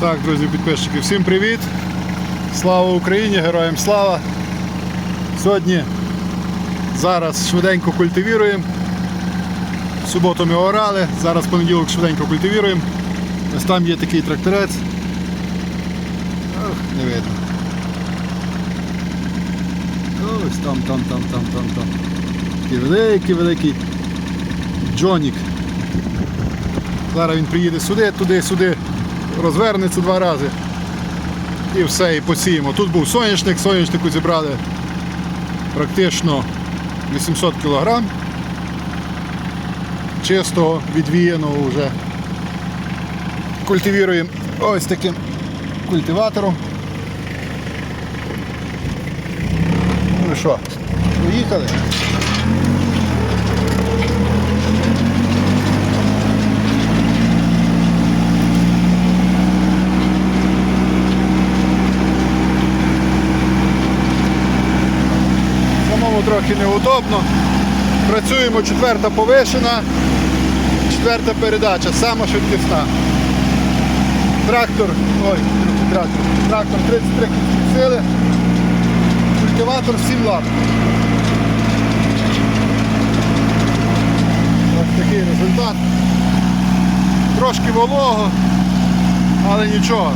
Так, друзі, підписчики, всім привіт! Слава Україні, героям слава! Сьогодні зараз швиденько культивіруємо. В суботу ми орали, зараз понеділок швиденько культивіруємо. Ось там є такий тракторець. Ох, не видно. Ось там, там, там, там, там, там. Такий великий, великий Джонік. Зараз він приїде сюди, туди, сюди, розвернеться два рази. І все, і посіємо. Тут був соняшник, соняшнику зібрали практично 800 кг. Чистого, відвіяного вже. Культивіруємо ось таким культиватором. Ну що, поїхали? Трохи неудобно. Працюємо четверта повишена, четверта передача, сама швидкісна. Трактор, ой, трактор, трактор 33 кінські сили, культиватор 7 лап. Ось такий результат. Трошки волого, але нічого.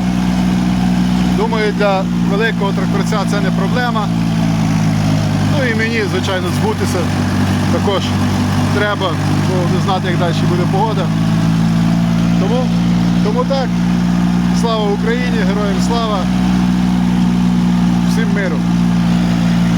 Думаю, для великого тракторця це не проблема. Ну і мені, звичайно, збутися також треба, бо не знати, як далі буде погода. Тому, тому так, слава Україні, героям слава, всім миру.